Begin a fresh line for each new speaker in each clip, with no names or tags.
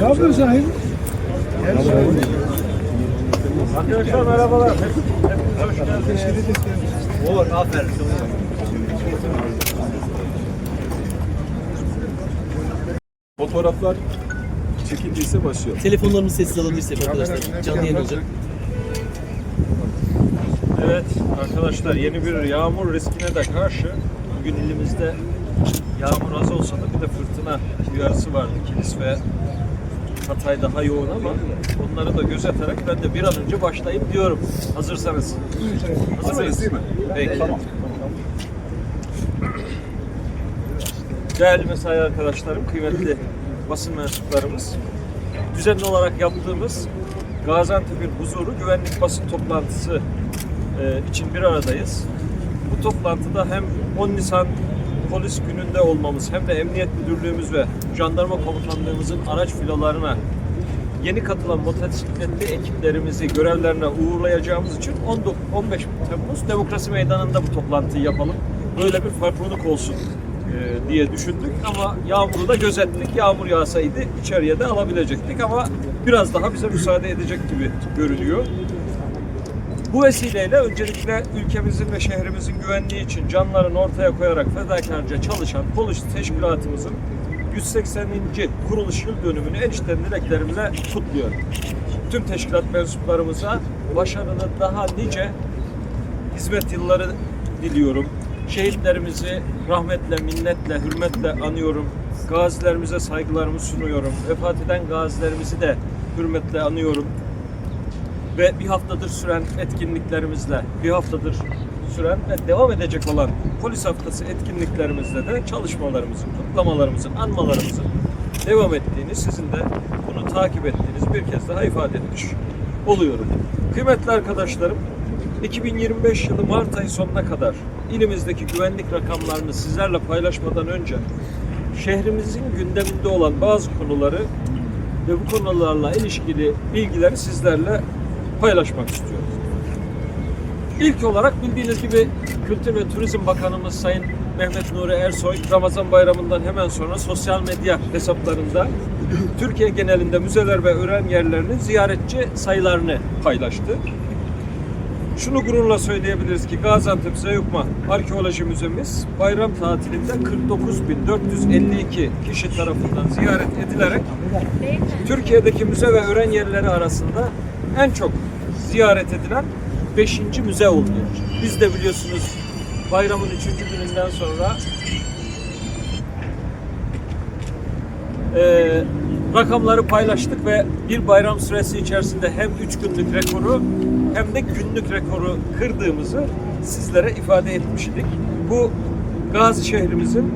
Ne yapıyorsun Şahin?
Arkadaşlar merhabalar. Hepiniz hoş geldiniz. Olur, aferin.
Fotoğraflar çekildiyse başlayalım.
Telefonlarımızı sessiz alabilirsek arkadaşlar. Canlı yayın olacak.
Evet arkadaşlar yeni bir yağmur riskine de karşı bugün ilimizde yağmur az olsa da bir de fırtına uyarısı vardı. Kilis ve Hatay daha yoğun ama onları da gözeterek ben de bir an önce başlayayım diyorum. Hazırsanız. Hazır mıyız?
değil mi?
Peki. Değerli mesai arkadaşlarım, kıymetli basın mensuplarımız, düzenli olarak yaptığımız Gaziantep'in huzuru güvenlik basın toplantısı e, için bir aradayız. Bu toplantıda hem 10 Nisan polis gününde olmamız hem de Emniyet Müdürlüğümüz ve Jandarma Komutanlığımızın araç filolarına yeni katılan motosikletli ekiplerimizi görevlerine uğurlayacağımız için 19 15 Temmuz Demokrasi Meydanı'nda bu toplantıyı yapalım. Böyle bir farklılık olsun e, diye düşündük ama yağmuru da gözettik. Yağmur yağsaydı içeriye de alabilecektik ama biraz daha bize müsaade edecek gibi görünüyor. Bu vesileyle öncelikle ülkemizin ve şehrimizin güvenliği için canlarını ortaya koyarak fedakarca çalışan polis teşkilatımızın 180. kuruluş yıl dönümünü en içten dileklerimle kutluyorum. Tüm teşkilat mensuplarımıza başarılı daha nice hizmet yılları diliyorum. Şehitlerimizi rahmetle, minnetle, hürmetle anıyorum. Gazilerimize saygılarımı sunuyorum. Vefat eden gazilerimizi de hürmetle anıyorum ve bir haftadır süren etkinliklerimizle, bir haftadır süren ve devam edecek olan polis haftası etkinliklerimizle de çalışmalarımızın, kutlamalarımızın, anmalarımızın devam ettiğini, sizin de bunu takip ettiğiniz bir kez daha ifade etmiş oluyorum. Kıymetli arkadaşlarım, 2025 yılı Mart ayı sonuna kadar ilimizdeki güvenlik rakamlarını sizlerle paylaşmadan önce şehrimizin gündeminde olan bazı konuları ve bu konularla ilişkili bilgileri sizlerle paylaşmak istiyorum. İlk olarak bildiğiniz gibi Kültür ve Turizm Bakanımız Sayın Mehmet Nuri Ersoy Ramazan Bayramı'ndan hemen sonra sosyal medya hesaplarında Türkiye genelinde müzeler ve öğren yerlerinin ziyaretçi sayılarını paylaştı. Şunu gururla söyleyebiliriz ki Gaziantep Zeyukma Arkeoloji Müzemiz bayram tatilinde 49.452 kişi tarafından ziyaret edilerek Türkiye'deki müze ve öğren yerleri arasında en çok ziyaret edilen 5. müze oldu. Biz de biliyorsunuz bayramın 3. gününden sonra e, rakamları paylaştık ve bir bayram süresi içerisinde hem 3 günlük rekoru hem de günlük rekoru kırdığımızı sizlere ifade etmiştik. Bu Gazi şehrimizin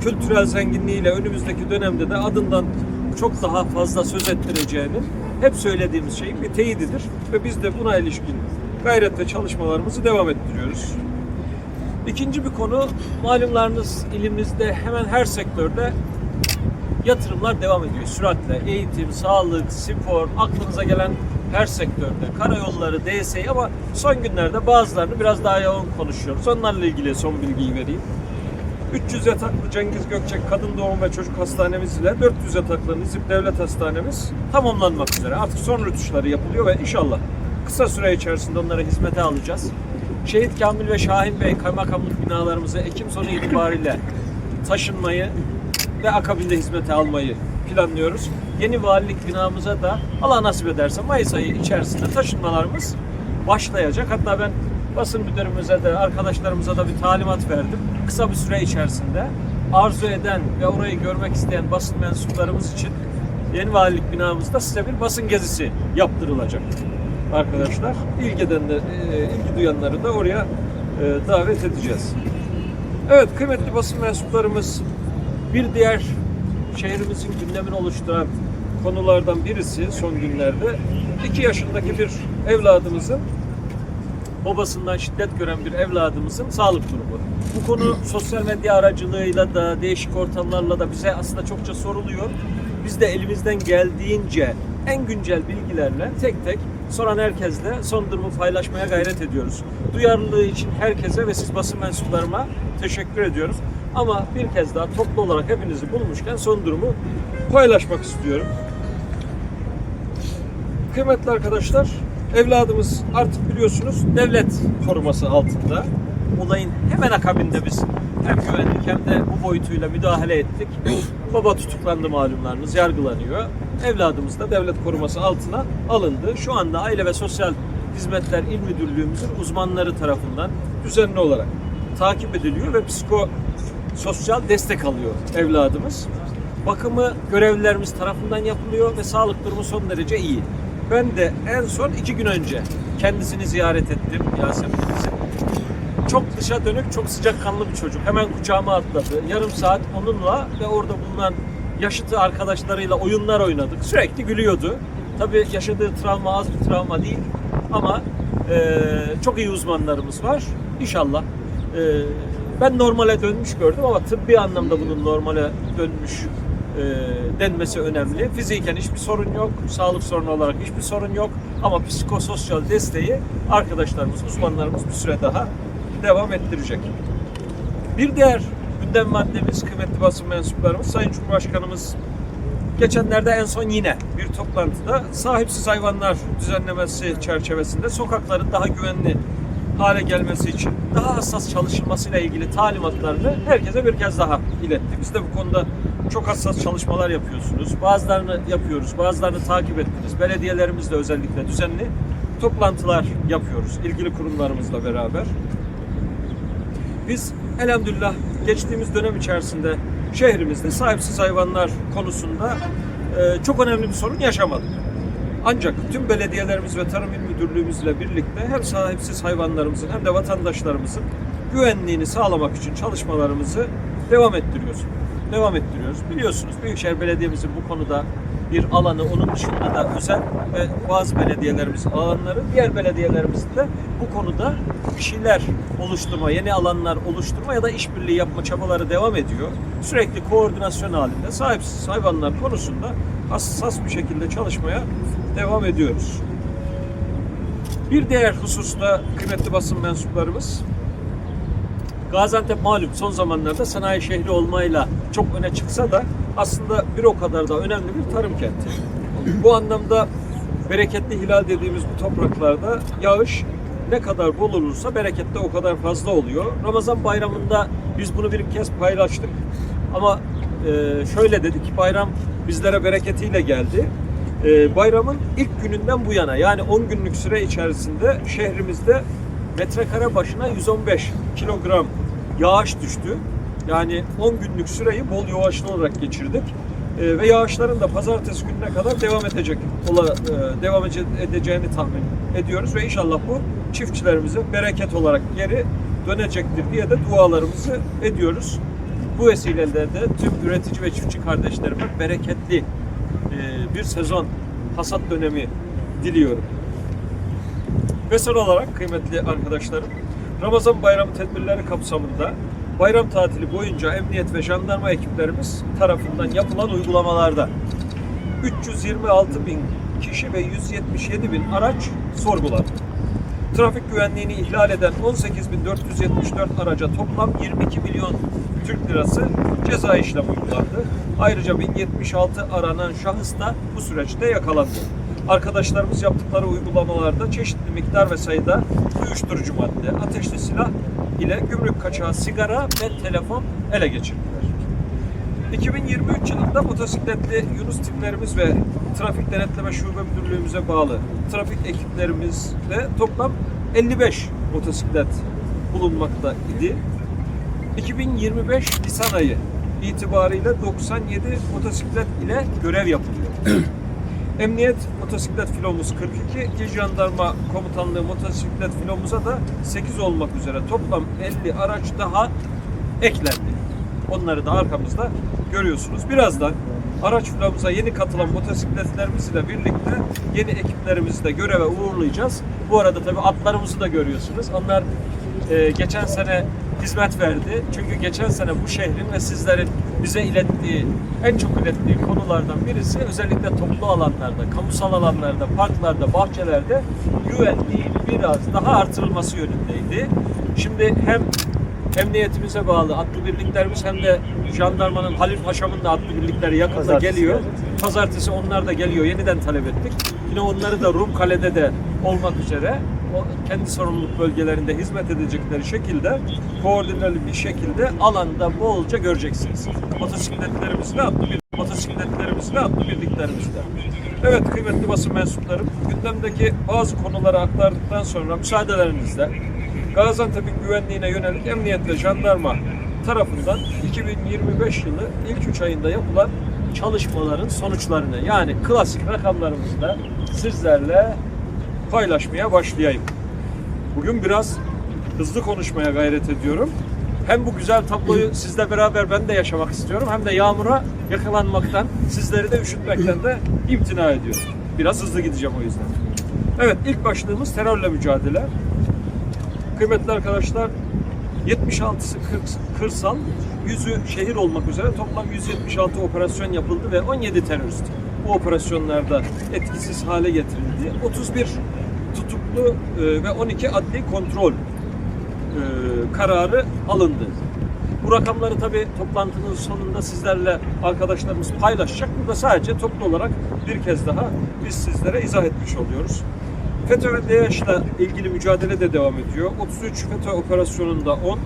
kültürel zenginliğiyle önümüzdeki dönemde de adından çok daha fazla söz ettireceğinin hep söylediğimiz şeyin bir teyididir ve biz de buna ilişkin gayret ve çalışmalarımızı devam ettiriyoruz. İkinci bir konu malumlarınız ilimizde hemen her sektörde yatırımlar devam ediyor süratle. Eğitim, sağlık, spor, aklınıza gelen her sektörde. Karayolları, DSİ ama son günlerde bazılarını biraz daha yoğun konuşuyoruz. Onlarla ilgili son bilgiyi vereyim. 300 yataklı Cengiz Gökçek Kadın Doğum ve Çocuk Hastanemiz ile 400 yataklı Nizip Devlet Hastanemiz tamamlanmak üzere. Artık son rötuşları yapılıyor ve inşallah kısa süre içerisinde onları hizmete alacağız. Şehit Kamil ve Şahin Bey kaymakamlık binalarımızı Ekim sonu itibariyle taşınmayı ve akabinde hizmete almayı planlıyoruz. Yeni valilik binamıza da Allah nasip ederse Mayıs ayı içerisinde taşınmalarımız başlayacak. Hatta ben basın müdürümüze de arkadaşlarımıza da bir talimat verdim. Kısa bir süre içerisinde arzu eden ve orayı görmek isteyen basın mensuplarımız için yeni valilik binamızda size bir basın gezisi yaptırılacak arkadaşlar. İlgi, eden de, e, ilgi duyanları da oraya e, davet edeceğiz. Evet kıymetli basın mensuplarımız bir diğer şehrimizin gündemini oluşturan konulardan birisi son günlerde 2 yaşındaki bir evladımızın babasından şiddet gören bir evladımızın sağlık durumu. Bu konu sosyal medya aracılığıyla da değişik ortamlarla da bize aslında çokça soruluyor. Biz de elimizden geldiğince en güncel bilgilerle tek tek soran herkesle son durumu paylaşmaya gayret ediyoruz. Duyarlılığı için herkese ve siz basın mensuplarıma teşekkür ediyoruz. Ama bir kez daha toplu olarak hepinizi bulmuşken son durumu paylaşmak istiyorum. Kıymetli arkadaşlar, evladımız artık biliyorsunuz devlet koruması altında. Olayın hemen akabinde biz hem güvenlik hem de bu boyutuyla müdahale ettik. Baba tutuklandı malumlarınız, yargılanıyor. Evladımız da devlet koruması altına alındı. Şu anda Aile ve Sosyal Hizmetler İl Müdürlüğümüzün uzmanları tarafından düzenli olarak takip ediliyor ve psiko sosyal destek alıyor evladımız. Bakımı görevlilerimiz tarafından yapılıyor ve sağlık durumu son derece iyi. Ben de en son iki gün önce kendisini ziyaret ettim Yasemin'imizi. Çok dışa dönük, çok sıcakkanlı bir çocuk. Hemen kucağıma atladı. Yarım saat onunla ve orada bulunan yaşıtı arkadaşlarıyla oyunlar oynadık. Sürekli gülüyordu. Tabii yaşadığı travma az bir travma değil ama eee, çok iyi uzmanlarımız var. İnşallah eee, ben normale dönmüş gördüm ama tıbbi anlamda bunun normale dönmüş eee, denmesi önemli. Fiziken hiçbir sorun yok, sağlık sorunu olarak hiçbir sorun yok ama psikososyal desteği arkadaşlarımız, uzmanlarımız bir süre daha devam ettirecek. Bir diğer gündem maddemiz, kıymetli basın mensuplarımız, Sayın Cumhurbaşkanımız geçenlerde en son yine bir toplantıda sahipsiz hayvanlar düzenlemesi çerçevesinde sokakların daha güvenli hale gelmesi için daha hassas çalışılmasıyla ilgili talimatlarını herkese bir kez daha iletti. Biz de bu konuda çok hassas çalışmalar yapıyorsunuz. Bazılarını yapıyoruz, bazılarını takip ettiniz. Belediyelerimizle özellikle düzenli toplantılar yapıyoruz ilgili kurumlarımızla beraber. Biz elhamdülillah geçtiğimiz dönem içerisinde şehrimizde sahipsiz hayvanlar konusunda e, çok önemli bir sorun yaşamadık. Ancak tüm belediyelerimiz ve Tarım İl Müdürlüğümüzle birlikte hem sahipsiz hayvanlarımızın hem de vatandaşlarımızın güvenliğini sağlamak için çalışmalarımızı devam ettiriyoruz. Devam ettiriyoruz. Biliyorsunuz Büyükşehir Belediye'mizin bu konuda bir alanı, onun dışında da özel ve bazı belediyelerimizin alanları, diğer belediyelerimizin de bu konuda bir oluşturma, yeni alanlar oluşturma ya da işbirliği yapma çabaları devam ediyor. Sürekli koordinasyon halinde sahipsiz hayvanlar konusunda hassas bir şekilde çalışmaya devam ediyoruz. Bir diğer hususta kıymetli basın mensuplarımız Gaziantep malum son zamanlarda sanayi şehri olmayla çok öne çıksa da aslında bir o kadar da önemli bir tarım kenti. Bu anlamda bereketli hilal dediğimiz bu topraklarda yağış ne kadar bol olursa bereket de o kadar fazla oluyor. Ramazan bayramında biz bunu bir kez paylaştık. Ama e, şöyle dedik, bayram bizlere bereketiyle geldi. E, bayramın ilk gününden bu yana yani 10 günlük süre içerisinde şehrimizde metrekare başına 115 kilogram yağış düştü. Yani 10 günlük süreyi bol yağışlı olarak geçirdik. Ee, ve yağışların da pazartesi gününe kadar devam edecek ola, e, devam ece- edeceğini tahmin ediyoruz ve inşallah bu çiftçilerimize bereket olarak geri dönecektir diye de dualarımızı ediyoruz. Bu vesileyle de tüm üretici ve çiftçi kardeşlerime bereketli e, bir sezon hasat dönemi diliyorum. Ve son olarak kıymetli arkadaşlarım, Ramazan bayramı tedbirleri kapsamında bayram tatili boyunca emniyet ve jandarma ekiplerimiz tarafından yapılan uygulamalarda 326 bin kişi ve 177 bin araç sorgulandı. Trafik güvenliğini ihlal eden 18.474 araca toplam 22 milyon Türk lirası ceza işlemi uygulandı. Ayrıca 1076 aranan şahıs da bu süreçte yakalandı. Arkadaşlarımız yaptıkları uygulamalarda çeşitli miktar ve sayıda uyuşturucu madde, ateşli silah ile gümrük kaçağı sigara ve telefon ele geçirdiler. 2023 yılında motosikletli Yunus timlerimiz ve Trafik Denetleme Şube Müdürlüğümüze bağlı trafik ekiplerimizde toplam 55 motosiklet bulunmakta idi. 2025 Nisan ayı itibariyle 97 motosiklet ile görev yapılıyor. Emniyet motosiklet filomuz 42, İl Jandarma Komutanlığı motosiklet filomuza da 8 olmak üzere toplam 50 araç daha eklendi. Onları da arkamızda görüyorsunuz. Birazdan araç filomuza yeni katılan motosikletlerimiz ile birlikte yeni ekiplerimizi de göreve uğurlayacağız. Bu arada tabii atlarımızı da görüyorsunuz. Onlar e, geçen sene hizmet verdi. Çünkü geçen sene bu şehrin ve sizlerin bize ilettiği, en çok ilettiği konulardan birisi özellikle toplu alanlarda, kamusal alanlarda, parklarda, bahçelerde güvenliğin biraz daha artırılması yönündeydi. Şimdi hem emniyetimize bağlı atlı birliklerimiz hem de jandarmanın Halil Paşa'mın da atlı birlikleri yakında geliyor. Pazartesi onlar da geliyor. Yeniden talep ettik. Yine onları da Rum Kale'de de olmak üzere kendi sorumluluk bölgelerinde hizmet edecekleri şekilde koordineli bir şekilde alanda bolca göreceksiniz. Motosikletlerimizle atlı bir motosikletlerimizle atlı birliklerimizle. Evet kıymetli basın mensuplarım, gündemdeki bazı konuları aktardıktan sonra müsaadelerinizle Gaziantep'in güvenliğine yönelik emniyet ve jandarma tarafından 2025 yılı ilk 3 ayında yapılan çalışmaların sonuçlarını yani klasik rakamlarımızı da sizlerle paylaşmaya başlayayım. Bugün biraz hızlı konuşmaya gayret ediyorum. Hem bu güzel tabloyu sizle beraber ben de yaşamak istiyorum hem de yağmura yakalanmaktan, sizleri de üşütmekten de imtina ediyorum. Biraz hızlı gideceğim o yüzden. Evet ilk başlığımız terörle mücadele. Kıymetli arkadaşlar 76'sı kır- kırsal, 100'ü şehir olmak üzere toplam 176 operasyon yapıldı ve 17 terörist bu operasyonlarda etkisiz hale getirildi. 31 tutuklu e, ve 12 adli kontrol e, kararı alındı. Bu rakamları tabi toplantının sonunda sizlerle arkadaşlarımız paylaşacak. Burada sadece toplu olarak bir kez daha biz sizlere izah etmiş oluyoruz. FETÖ ve DAEŞ'le ilgili mücadele de devam ediyor. 33 FETÖ operasyonunda 10,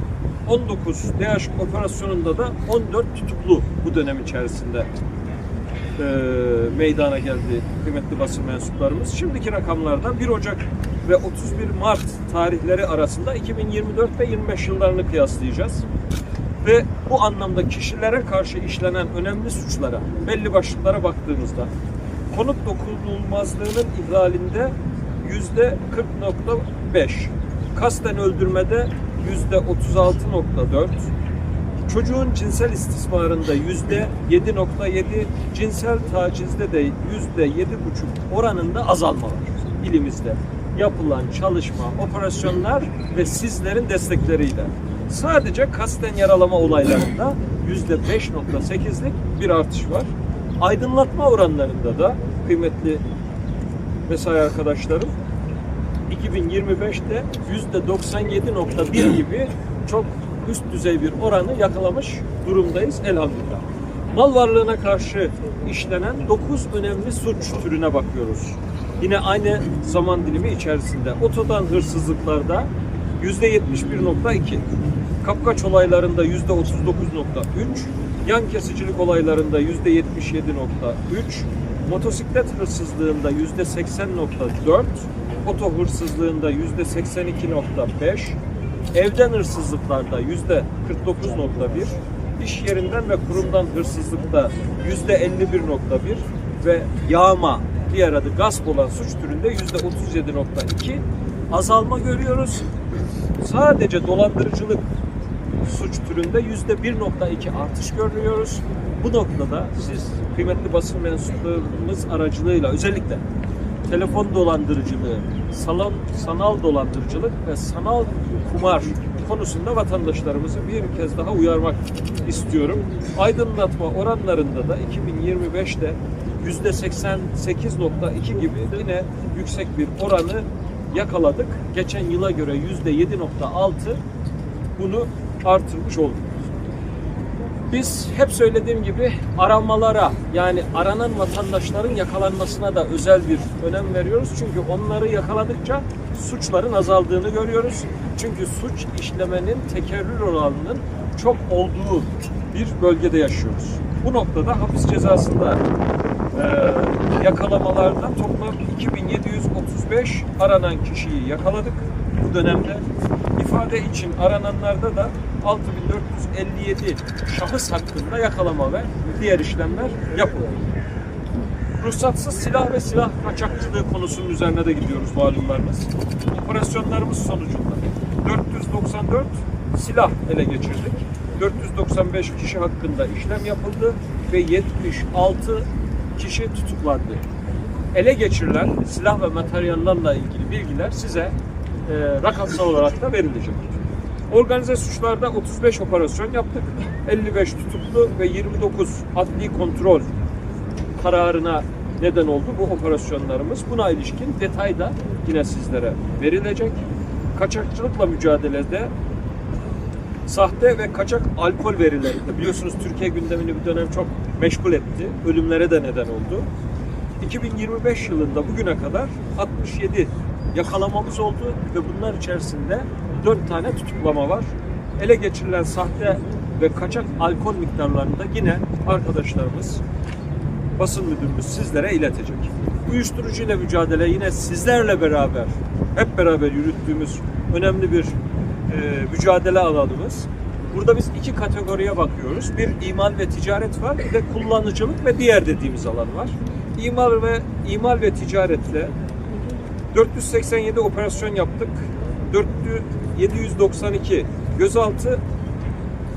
19 DAEŞ operasyonunda da 14 tutuklu bu dönem içerisinde e, meydana geldi kıymetli basın mensuplarımız. Şimdiki rakamlardan 1 Ocak ve 31 Mart tarihleri arasında 2024 ve 25 yıllarını kıyaslayacağız. Ve bu anlamda kişilere karşı işlenen önemli suçlara, belli başlıklara baktığımızda konut dokunulmazlığının ihlalinde yüzde 40.5, kasten öldürmede yüzde 36.4, Çocuğun cinsel istismarında yüzde 7.7, cinsel tacizde de yüzde 7.5 oranında azalma var ilimizde. Yapılan çalışma, operasyonlar ve sizlerin destekleriyle. Sadece kasten yaralama olaylarında yüzde 5.8'lik bir artış var. Aydınlatma oranlarında da kıymetli mesai arkadaşlarım 2025'te %97.1 gibi çok üst düzey bir oranı yakalamış durumdayız elhamdülillah. Mal varlığına karşı işlenen 9 önemli suç türüne bakıyoruz. Yine aynı zaman dilimi içerisinde otodan hırsızlıklarda %71.2, kapkaç olaylarında %39.3, yan kesicilik olaylarında %77.3, motosiklet hırsızlığında %80.4, oto hırsızlığında %82.5, evden hırsızlıklarda %49.1, iş yerinden ve kurumdan hırsızlıkta %51.1 ve yağma, diğer adı gasp olan suç türünde %37.2 azalma görüyoruz. Sadece dolandırıcılık suç türünde yüzde 1.2 artış görüyoruz. Bu noktada siz kıymetli basın mensuplarımız aracılığıyla özellikle telefon dolandırıcılığı, salon, sanal dolandırıcılık ve sanal kumar konusunda vatandaşlarımızı bir kez daha uyarmak istiyorum. Aydınlatma oranlarında da 2025'te yüzde 88.2 gibi yine yüksek bir oranı yakaladık. Geçen yıla göre yüzde 7.6 bunu artırmış olduk. Biz hep söylediğim gibi aramalara yani aranan vatandaşların yakalanmasına da özel bir önem veriyoruz. Çünkü onları yakaladıkça suçların azaldığını görüyoruz. Çünkü suç işlemenin tekerrür oranının çok olduğu bir bölgede yaşıyoruz. Bu noktada hapis cezasında e, yakalamalarda toplam 2735 aranan kişiyi yakaladık bu dönemde. ifade için arananlarda da 6457 şahıs hakkında yakalama ve diğer işlemler yapıldı. Ruhsatsız silah ve silah kaçakçılığı konusunun üzerine de gidiyoruz malumlarınız. Operasyonlarımız sonucunda 494 silah ele geçirdik. 495 kişi hakkında işlem yapıldı ve 76 kişi tutuklandı. Ele geçirilen silah ve materyallerle ilgili bilgiler size e, rakamsal olarak da verilecek. Organize suçlarda 35 operasyon yaptık. 55 tutuklu ve 29 adli kontrol kararına neden oldu bu operasyonlarımız. Buna ilişkin detay da yine sizlere verilecek. Kaçakçılıkla mücadelede Sahte ve kaçak alkol verilerinde biliyorsunuz Türkiye gündemini bir dönem çok meşgul etti. Ölümlere de neden oldu. 2025 yılında bugüne kadar 67 yakalamamız oldu ve bunlar içerisinde 4 tane tutuklama var. Ele geçirilen sahte ve kaçak alkol miktarlarını da yine arkadaşlarımız basın müdürümüz sizlere iletecek. Uyuşturucu ile mücadele yine sizlerle beraber, hep beraber yürüttüğümüz önemli bir e, mücadele alanımız. Burada biz iki kategoriye bakıyoruz. Bir imal ve ticaret var, bir de kullanıcılık ve diğer dediğimiz alan var. İmal ve imal ve ticaretle 487 operasyon yaptık. 400 792 gözaltı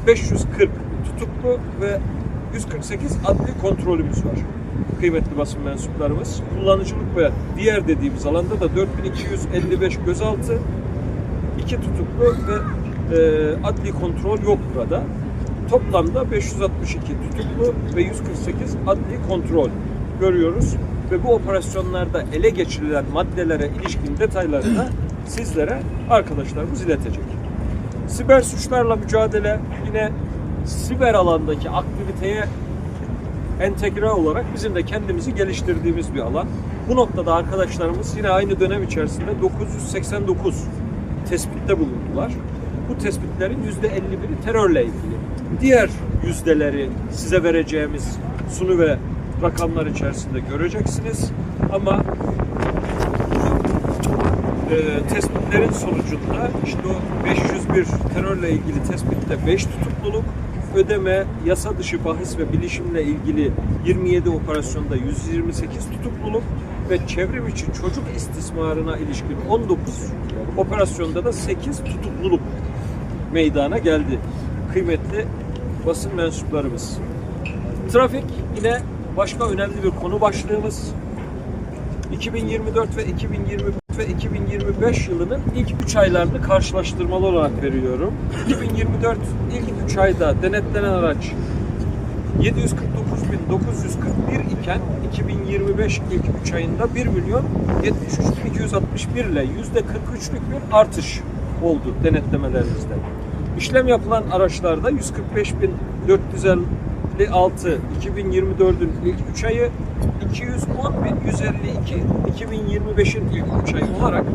540 tutuklu ve 148 adli kontrolümüz var. Kıymetli basın mensuplarımız. Kullanıcılık ve diğer dediğimiz alanda da 4255 gözaltı, 2 tutuklu ve e, adli kontrol yok burada. Toplamda 562 tutuklu ve 148 adli kontrol görüyoruz. Ve bu operasyonlarda ele geçirilen maddelere ilişkin detayları da sizlere arkadaşlarımız iletecek. Siber suçlarla mücadele yine siber alandaki aktiviteye entegre olarak bizim de kendimizi geliştirdiğimiz bir alan. Bu noktada arkadaşlarımız yine aynı dönem içerisinde 989 tespitte bulundular. Bu tespitlerin %51'i terörle ilgili. Diğer yüzdeleri size vereceğimiz sunu ve rakamlar içerisinde göreceksiniz. Ama e, tespitlerin sonucunda işte o 501 terörle ilgili tespitte 5 tutukluluk, ödeme, yasa dışı bahis ve bilişimle ilgili 27 operasyonda 128 tutukluluk ve çevrim içi çocuk istismarına ilişkin 19 operasyonda da 8 tutukluluk meydana geldi. Kıymetli basın mensuplarımız. Trafik yine başka önemli bir konu başlığımız. 2024 ve 2020 ve 2025 yılının ilk 3 aylarını karşılaştırmalı olarak veriyorum. 2024 ilk 3 ayda denetlenen araç 749.941 iken 2025 ilk 3 ayında 1 milyon 73.261 ile %43'lük bir artış oldu denetlemelerimizde. İşlem yapılan araçlarda 145.456 2024'ün ilk 3 ayı 210.152 2025'in ilk 3 ayı olarak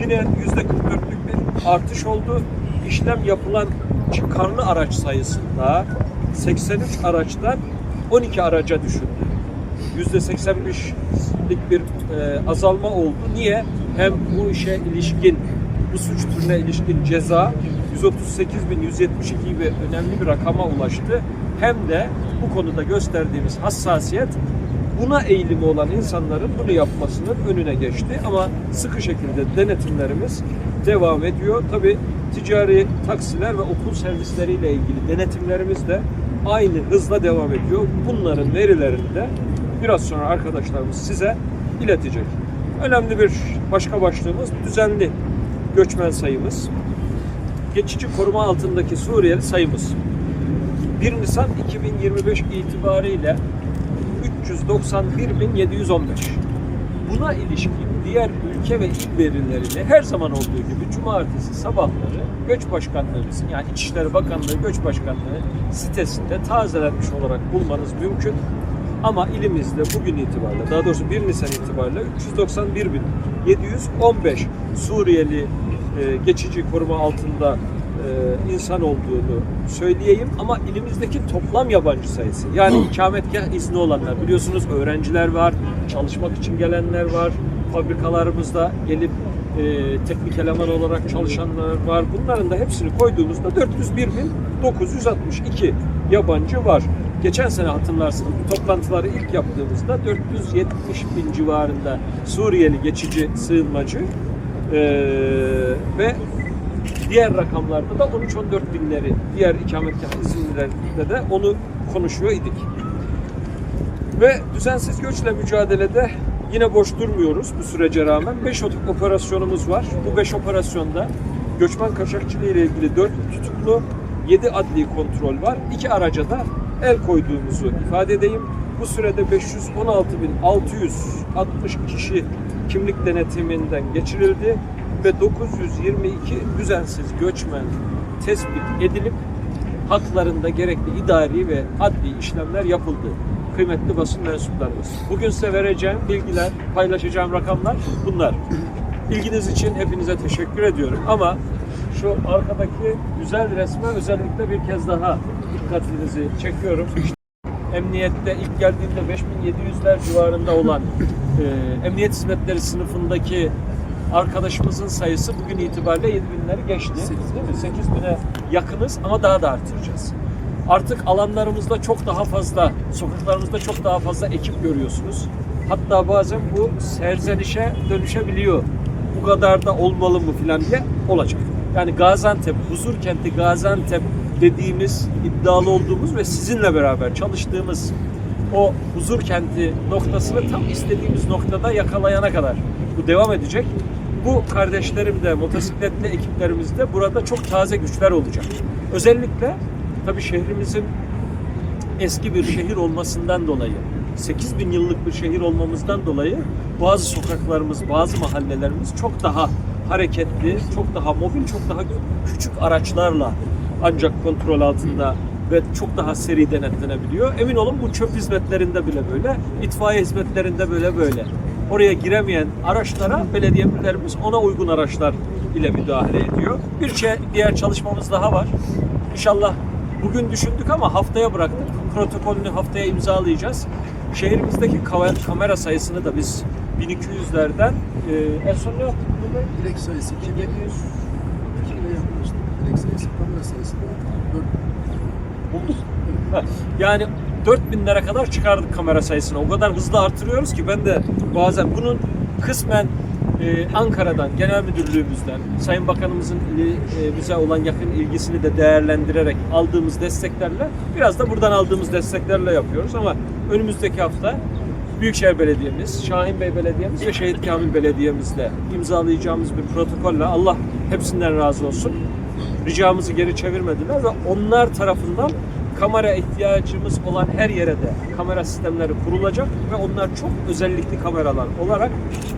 yine %44'lük bir artış oldu. İşlem yapılan çıkarlı araç sayısında 83 araçtan 12 araca düşürdü. %85'lik bir e, azalma oldu. Niye? Hem bu işe ilişkin, bu suç türüne ilişkin ceza 138.172 gibi önemli bir rakama ulaştı. Hem de bu konuda gösterdiğimiz hassasiyet buna eğilimi olan insanların bunu yapmasının önüne geçti. Ama sıkı şekilde denetimlerimiz devam ediyor. Tabi ticari taksiler ve okul servisleriyle ilgili denetimlerimiz de aynı hızla devam ediyor. Bunların verilerini de biraz sonra arkadaşlarımız size iletecek. Önemli bir başka başlığımız düzenli göçmen sayımız. Geçici koruma altındaki Suriyeli sayımız. 1 Nisan 2025 itibariyle 391.715. Buna ilişkin diğer ülke ve il verilerini her zaman olduğu gibi cumartesi sabahları Göç Başkanlığımızın yani İçişleri Bakanlığı Göç Başkanlığı sitesinde tazelenmiş olarak bulmanız mümkün. Ama ilimizde bugün itibariyle daha doğrusu 1 Nisan itibariyle 391.715 Suriyeli e, geçici koruma altında insan olduğunu söyleyeyim ama ilimizdeki toplam yabancı sayısı yani ikametgah izni olanlar biliyorsunuz öğrenciler var, çalışmak için gelenler var, fabrikalarımızda gelip e, teknik eleman olarak çalışanlar var. Bunların da hepsini koyduğumuzda 401.962 yabancı var. Geçen sene hatırlarsınız bu toplantıları ilk yaptığımızda 470 bin civarında Suriyeli geçici sığınmacı e, ve Diğer rakamlarda da 13-14 binleri, diğer ikametgah izinlerinde de onu konuşuyor idik. Ve düzensiz göçle mücadelede yine boş durmuyoruz bu sürece rağmen. 5 operasyonumuz var. Bu 5 operasyonda göçmen kaçakçılığı ile ilgili 4 tutuklu, 7 adli kontrol var. 2 araca da el koyduğumuzu ifade edeyim. Bu sürede 516.660 kişi kimlik denetiminden geçirildi ve 922 düzensiz göçmen tespit edilip haklarında gerekli idari ve adli işlemler yapıldı. Kıymetli basın mensuplarımız. Bugün size vereceğim bilgiler, paylaşacağım rakamlar bunlar. İlginiz için hepinize teşekkür ediyorum ama şu arkadaki güzel resme özellikle bir kez daha dikkatinizi çekiyorum. Emniyette ilk geldiğinde 5700'ler civarında olan e, emniyet hizmetleri sınıfındaki arkadaşımızın sayısı bugün itibariyle 7000'leri geçti. Değil mi? 8000'e yakınız ama daha da artıracağız. Artık alanlarımızda çok daha fazla, sokaklarımızda çok daha fazla ekip görüyorsunuz. Hatta bazen bu serzenişe dönüşebiliyor. Bu kadar da olmalı mı filan diye olacak. Yani Gaziantep, huzur kenti Gaziantep dediğimiz, iddialı olduğumuz ve sizinle beraber çalıştığımız o huzur kenti noktasını tam istediğimiz noktada yakalayana kadar bu devam edecek. Bu kardeşlerim de motosikletli ekiplerimiz de burada çok taze güçler olacak. Özellikle tabii şehrimizin eski bir şehir olmasından dolayı 8 bin yıllık bir şehir olmamızdan dolayı bazı sokaklarımız, bazı mahallelerimiz çok daha hareketli, çok daha mobil, çok daha küçük araçlarla ancak kontrol altında ve çok daha seri denetlenebiliyor. Emin olun bu çöp hizmetlerinde bile böyle, itfaiye hizmetlerinde böyle böyle. Oraya giremeyen araçlara belediyelerimiz ona uygun araçlar ile müdahale ediyor. Bir şey, diğer çalışmamız daha var. İnşallah bugün düşündük ama haftaya bıraktık. Protokolünü haftaya imzalayacağız. Şehrimizdeki kamera sayısını da biz 1200'lerden e, en son ne yaptık?
Direkt sayısı 2000 2 ile yapmıştık. Direkt sayısı kamera sayısı da 4
bulduk. Ha, Yani 4000'lere kadar çıkardık kamera sayısını. O kadar hızlı artırıyoruz ki ben de bazen bunun kısmen e, Ankara'dan, genel müdürlüğümüzden, Sayın Bakanımızın e, bize olan yakın ilgisini de değerlendirerek aldığımız desteklerle, biraz da buradan aldığımız desteklerle yapıyoruz ama önümüzdeki hafta Büyükşehir Belediye'miz, Şahin Bey Belediye'miz ve Şehit Kamil Belediye'mizle imzalayacağımız bir protokolle Allah hepsinden razı olsun ricamızı geri çevirmediler ve onlar tarafından kamera ihtiyacımız olan her yere de kamera sistemleri kurulacak ve onlar çok özellikli kameralar olarak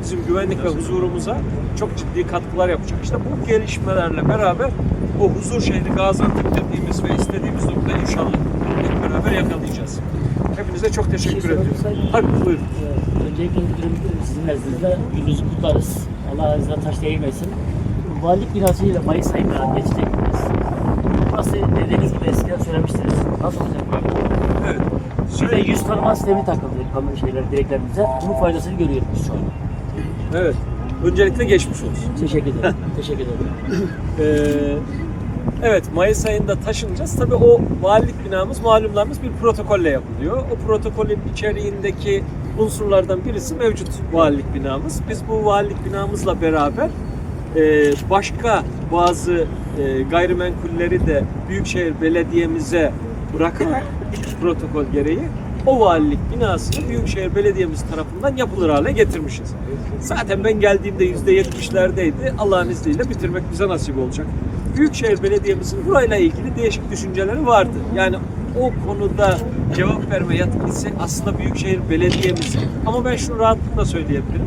bizim güvenlik ve huzurumuza çok ciddi katkılar yapacak. İşte bu gelişmelerle beraber o huzur şehri Gaziantep dediğimiz ve istediğimiz noktayı inşallah hep beraber yakalayacağız. Hepinize çok teşekkür
sorabilir
ediyorum. Tabii buyurun.
Ee, Öncelikle müdürüm sizin nezdinizde gününüzü kutlarız. Allah ağzına taş değmesin. Valilik binası ile Mayıs ayında geçecektiniz. Burası dediğiniz gibi eskiden söylemiştiniz. Nasıl olacak bu?
Evet.
De yüz tanıma sistemi takıldı kamera şeyler direklerimize. Bunun faydasını görüyoruz biz şu an.
Evet. Öncelikle geçmiş olsun.
Teşekkür ederim. Teşekkür ederim.
Ee, evet Mayıs ayında taşınacağız. Tabii o valilik binamız malumlarımız bir protokolle yapılıyor. O protokolün içeriğindeki unsurlardan birisi mevcut valilik binamız. Biz bu valilik binamızla beraber e, başka bazı e, gayrimenkulleri de Büyükşehir Belediye'mize bırakarak protokol gereği o valilik binasını Büyükşehir Belediye'miz tarafından yapılır hale getirmişiz. Zaten ben geldiğimde %70'lerdeydi. Allah'ın izniyle bitirmek bize nasip olacak. Büyükşehir Belediye'mizin burayla ilgili değişik düşünceleri vardı. Yani o konuda cevap verme yetkisi aslında Büyükşehir Belediye'mizin. Ama ben şunu rahatlıkla söyleyebilirim.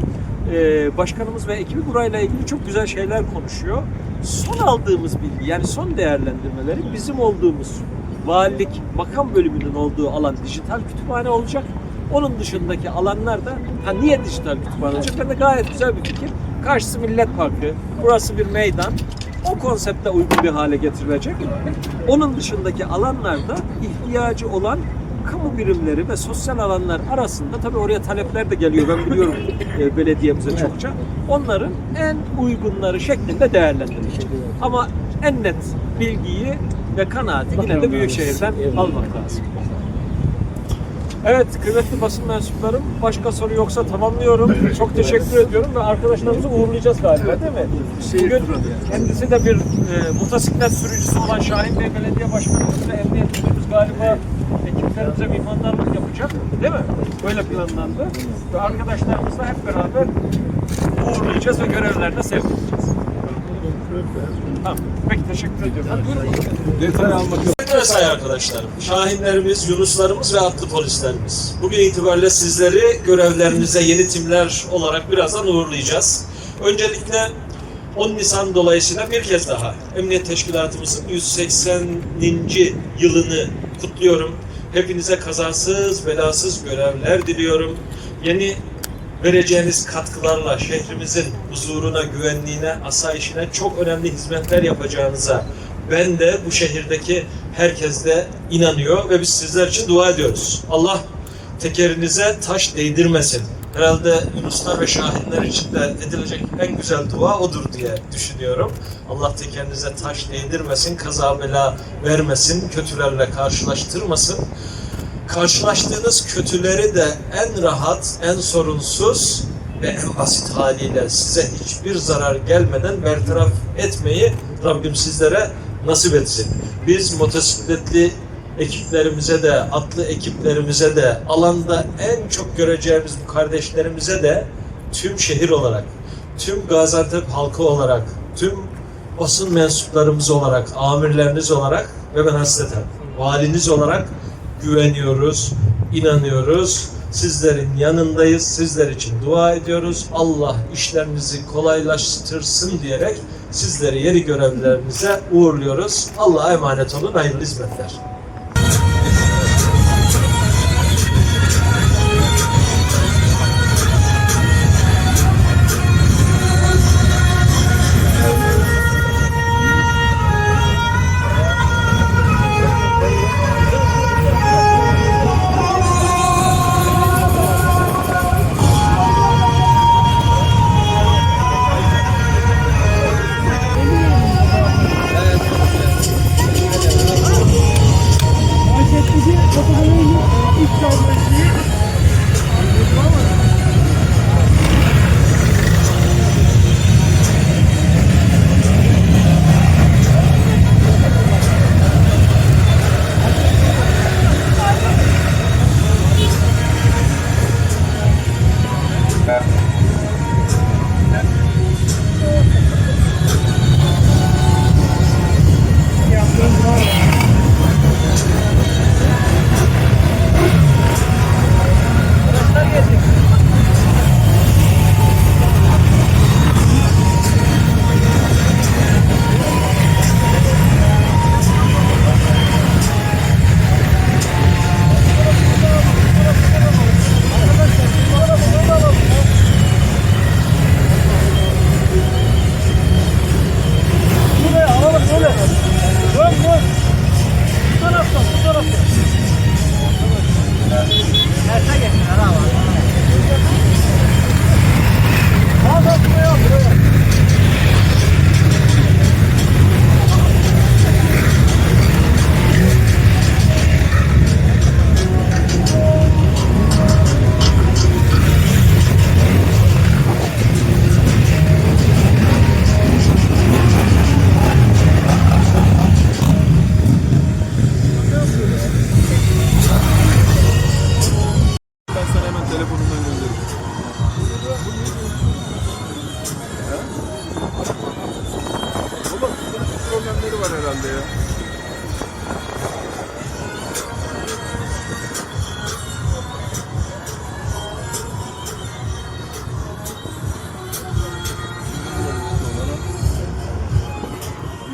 Ee, başkanımız ve ekibi burayla ilgili çok güzel şeyler konuşuyor. Son aldığımız bilgi yani son değerlendirmeleri bizim olduğumuz valilik makam bölümünün olduğu alan dijital kütüphane olacak. Onun dışındaki alanlar da ha niye dijital kütüphane olacak? Ben de gayet güzel bir fikir. Karşısı Millet Parkı, burası bir meydan. O konsepte uygun bir hale getirilecek. Onun dışındaki alanlarda ihtiyacı olan kamu birimleri ve sosyal alanlar arasında tabii oraya talepler de geliyor ben biliyorum e, belediyemize çokça. Onların en uygunları şeklinde değerlendirilecek. Ama en net bilgiyi ve kanaati yine de Büyükşehir'den almak lazım. Evet kıymetli basın mensuplarım başka soru yoksa tamamlıyorum. Çok teşekkür ediyorum ve arkadaşlarımızı uğurlayacağız galiba değil mi? Bugün kendisi de bir e, motosiklet sürücüsü olan Şahin Bey Belediye Başkanımız ve Emniyet Müdürümüz galiba ekiplerimize mimarlarlık yapacak değil mi? Böyle planlandı. Ve arkadaşlarımızla hep beraber uğurlayacağız ve görevlerine sevk edeceğiz. Tamam. Peki teşekkür ediyorum.
Detay almak
mesai arkadaşlarım, şahinlerimiz, yunuslarımız ve atlı polislerimiz. Bugün itibariyle sizleri görevlerinize yeni timler olarak birazdan uğurlayacağız. Öncelikle 10 Nisan dolayısıyla bir kez daha Emniyet Teşkilatımızın 180. yılını kutluyorum. Hepinize kazasız belasız görevler diliyorum. Yeni vereceğiniz katkılarla şehrimizin huzuruna, güvenliğine, asayişine çok önemli hizmetler yapacağınıza ben de bu şehirdeki herkes de inanıyor ve biz sizler için dua ediyoruz. Allah tekerinize taş değdirmesin. Herhalde Yunuslar ve Şahinler için de edilecek en güzel dua odur diye düşünüyorum. Allah tekerinize taş değdirmesin, kaza bela vermesin, kötülerle karşılaştırmasın karşılaştığınız kötüleri de en rahat, en sorunsuz ve en basit haliyle size hiçbir zarar gelmeden bertaraf etmeyi Rabbim sizlere nasip etsin. Biz motosikletli ekiplerimize de, atlı ekiplerimize de, alanda en çok göreceğimiz bu kardeşlerimize de tüm şehir olarak, tüm Gaziantep halkı olarak, tüm basın mensuplarımız olarak, amirleriniz olarak ve ben hasreten valiniz olarak güveniyoruz, inanıyoruz. Sizlerin yanındayız, sizler için dua ediyoruz. Allah işlerinizi kolaylaştırsın diyerek sizleri yeri görevlerinize uğurluyoruz. Allah'a emanet olun, hayırlı hizmetler.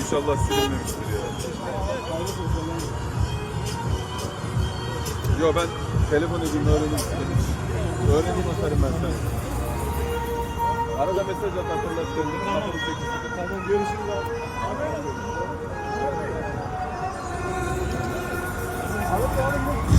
İnşallah silinmemiştir ya. Yo ben telefon edeyim öğreneyim. Öğreneyim atarım ben sana. Arada mesaj at hatırlat kendini. Tamam görüşürüz abi. Alıp alıp